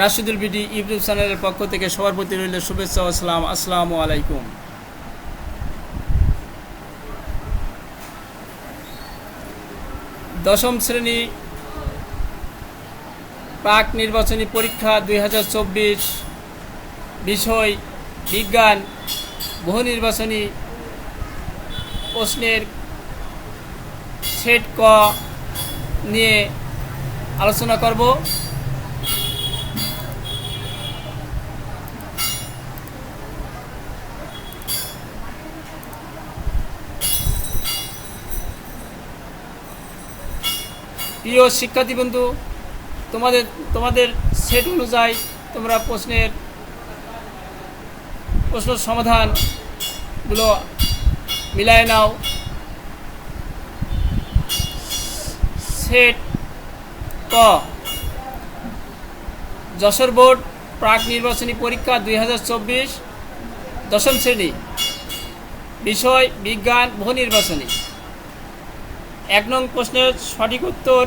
Rashidul BD YouTube চ্যানেলের পক্ষ থেকে সবার প্রতি রইল শুভেচ্ছা ও সালাম। আসসালামু আলাইকুম। দশম শ্রেণি প্রাক নির্বাচনী পরীক্ষা দুই হাজার চব্বিশ বিষয় বিজ্ঞান, বহু নির্বাচনী প্রশ্নের সেট ক নিয়ে আলোচনা করব। প্রিয় শিক্ষার্থী বন্ধু, তোমাদের তোমাদের সেট অনুযায়ী তোমরা প্রশ্নের, প্রশ্ন সমাধানগুলো মিলায় নাও। সেট ক যশোর বোর্ড প্রাক নির্বাচনী পরীক্ষা দুই হাজার চব্বিশ দশম শ্রেণি, বিষয়, বিজ্ঞান, বহু নির্বাচনী। এক নং প্রশ্নের সঠিক উত্তর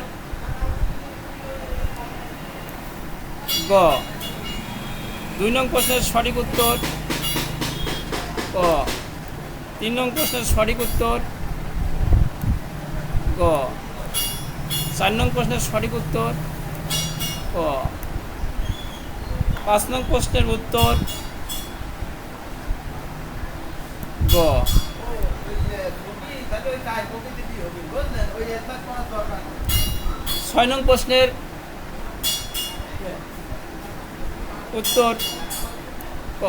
গ। দুই নং প্রশ্নের সঠিক উত্তর ক। তিন নং প্রশ্নের সঠিক উত্তর গ। চার নং প্রশ্নের সঠিক উত্তর ক। পাঁচ নং প্রশ্নের উত্তর গ। ছয় নং প্রশ্নের উত্তর ক।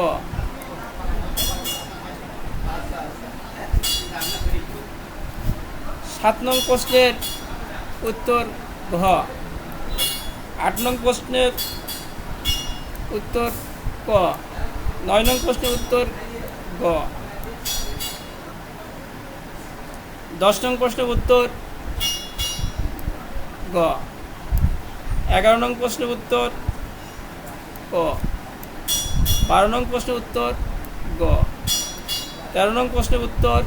সাত নং প্রশ্নের উত্তর ঘ। আট নং প্রশ্নের উত্তর ক। নয় নং প্রশ্নের উত্তর গ। দশ নং প্রশ্নের উত্তর গ। এগারো নং প্রশ্নের উত্তর ক বারো নং প্রশ্নের উত্তর গ। তেরো নং প্রশ্নের উত্তর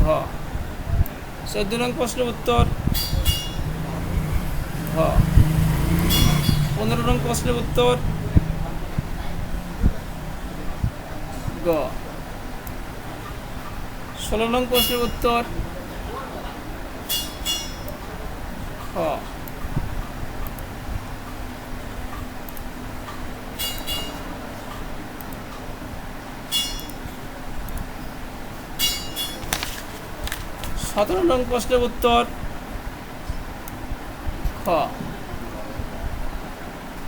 ঘ। চোদ্দ নং প্রশ্নের উত্তর ঘ। পনেরো নং প্রশ্নের উত্তর গ। ষোলো নং প্রশ্নের উত্তর। খ। সতেরো নং প্রশ্নের উত্তর। খ।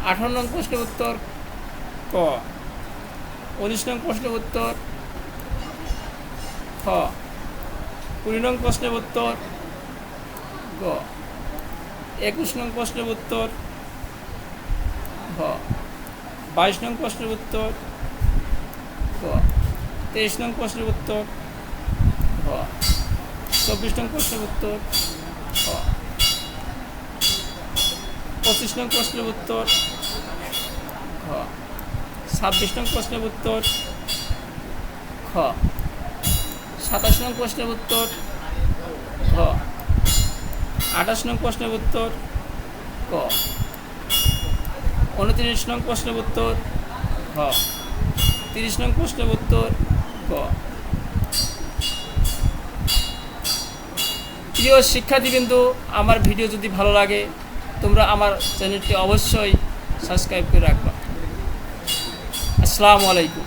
আঠারো নং প্রশ্নের উত্তর। ক। উনিশ নং প্রশ্নের উত্তর। কুড়ি নং প্রশ্নের উত্তর, গ। একুশ নং প্রশ্নের উত্তর, ঘ। বাইশ নং প্রশ্নের উত্তর গ তেইশ নং প্রশ্নের উত্তর, ঘ। চব্বিশ নং প্রশ্নের উত্তর খ পঁচিশ নং প্রশ্নের উত্তর, ঘ। ছাব্বিশ নং প্রশ্নের উত্তর খ সাতাশ নং প্রশ্নের উত্তর। ঘ আঠাশ নং প্রশ্নের উত্তর। ক। উনত্রিশ নং প্রশ্নের উত্তর। ঘ তিরিশ নং প্রশ্নের উত্তর। ক। প্রিয় শিক্ষার্থীবৃন্দু, আমার ভিডিও যদি ভালো লাগে, তোমরা আমার চ্যানেলটি অবশ্যই সাবস্ক্রাইব করে রাখবা। আসসালামু আলাইকুম।